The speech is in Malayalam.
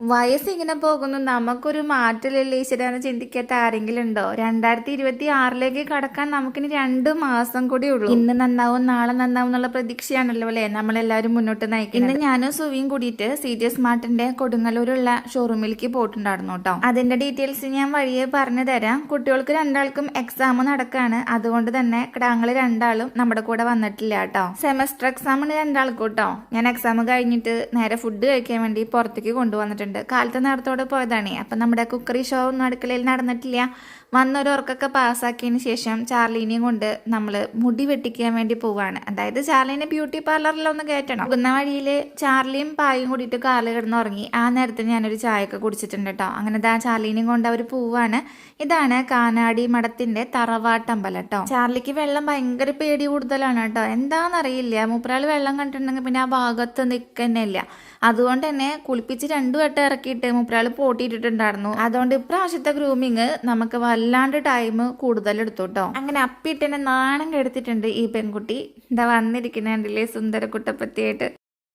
വയസ്സിങ്ങനെ പോകുന്നു. നമുക്കൊരു മാറ്റമില്ലല്ലോ ഈശ്വര എന്ന് ചിന്തിക്കാത്ത ആരെങ്കിലും ഉണ്ടോ? രണ്ടായിരത്തി ഇരുപത്തി ആറിലേക്ക് കടക്കാൻ നമുക്കിനി രണ്ട് മാസം കൂടി ഉള്ളൂ. ഇന്ന് നന്നാവും നാളെ നന്നാവും എന്നുള്ള പ്രതീക്ഷയാണല്ലോ അല്ലേ? നമ്മളെല്ലാവരും മുന്നോട്ട് നയിക്കുന്നത്. ഇന്ന് ഞാനും സുവിയും കൂടിയിട്ട് സി ജി സ്മാർട്ടിന്റെ കൊടുങ്ങല്ലൂരുള്ള ഷോറൂമിലേക്ക് പോയിട്ടുണ്ടായിരുന്നു കേട്ടോ. അതിന്റെ ഡീറ്റെയിൽസ് ഞാൻ വഴിയെ പറഞ്ഞു തരാം. കുട്ടികൾക്ക് രണ്ടാൾക്കും എക്സാം നടക്കാണ്. അതുകൊണ്ട് തന്നെ ഞങ്ങൾ രണ്ടാളും നമ്മുടെ കൂടെ വന്നിട്ടില്ല കേട്ടോ. സെമസ്റ്റർ എക്സാം എക്സാമാണ് രണ്ടാൾക്കും കേട്ടോ. ഞാൻ എക്സാം കഴിഞ്ഞിട്ട് നേരെ ഫുഡ് കഴിക്കാൻ വേണ്ടി പുറത്തേക്ക് കൊണ്ടുവന്നിട്ടുണ്ട്. കാലത്തെ നേരത്തോടെ പോയതാണേ. അപ്പം നമ്മുടെ കുക്കറി ഷോ ഒന്നും അടുക്കളയിൽ നടന്നിട്ടില്ല. വന്നൊരു ഉറക്കൊക്കെ പാസ്സാക്കിയതിന് ശേഷം ചാർലീനെയും കൊണ്ട് നമ്മൾ മുടി വെട്ടിക്കാൻ വേണ്ടി പോവാണ്. അതായത് ചാർലീനെ ബ്യൂട്ടി പാർലറിലൊന്ന് കയറ്റണം. പോകുന്ന വഴിയിൽ ചാർലിയും പായും കൂടിയിട്ട് കാൽ കിടന്നുറങ്ങി. ആ നേരത്തെ ഞാനൊരു ചായയൊക്കെ കുടിച്ചിട്ടുണ്ട് കേട്ടോ അങ്ങനെ ദാ ചാർലീനെയും കൊണ്ട് അവർ പോവാണ്. ഇതാണ് കാനാടി മഠത്തിന്റെ തറവാട്ടമ്പലം കേട്ടോ ചാർലിക്ക് വെള്ളം ഭയങ്കര പേടി കൂടുതലാണ് കേട്ടോ. എന്താണെന്നറിയില്ല മൂപ്പരാൾ വെള്ളം കണ്ടിട്ടുണ്ടെങ്കിൽ പിന്നെ ആ ഭാഗത്ത് നിൽക്കുന്നില്ല അതുകൊണ്ട് തന്നെ കുളിപ്പിച്ച് രണ്ടു വട്ടം ഇറക്കിയിട്ട് മൂപ്പരാൾ പോട്ടിയിട്ടിട്ടുണ്ടായിരുന്നു. അതുകൊണ്ട് ഇപ്രാവശ്യത്തെ ഗ്രൂമിങ് നമുക്ക് വല്ലാണ്ട് ടൈം കൂടുതൽ എടുത്തു കേട്ടോ അങ്ങനെ അപ്പിട്ടനെ നാണം കെടുത്തിട്ടുണ്ട് ഈ പെൺകുട്ടി. എന്താ വന്നിരിക്കുന്നുണ്ടല്ലേ സുന്ദര കുട്ടപ്പത്തിയായിട്ട്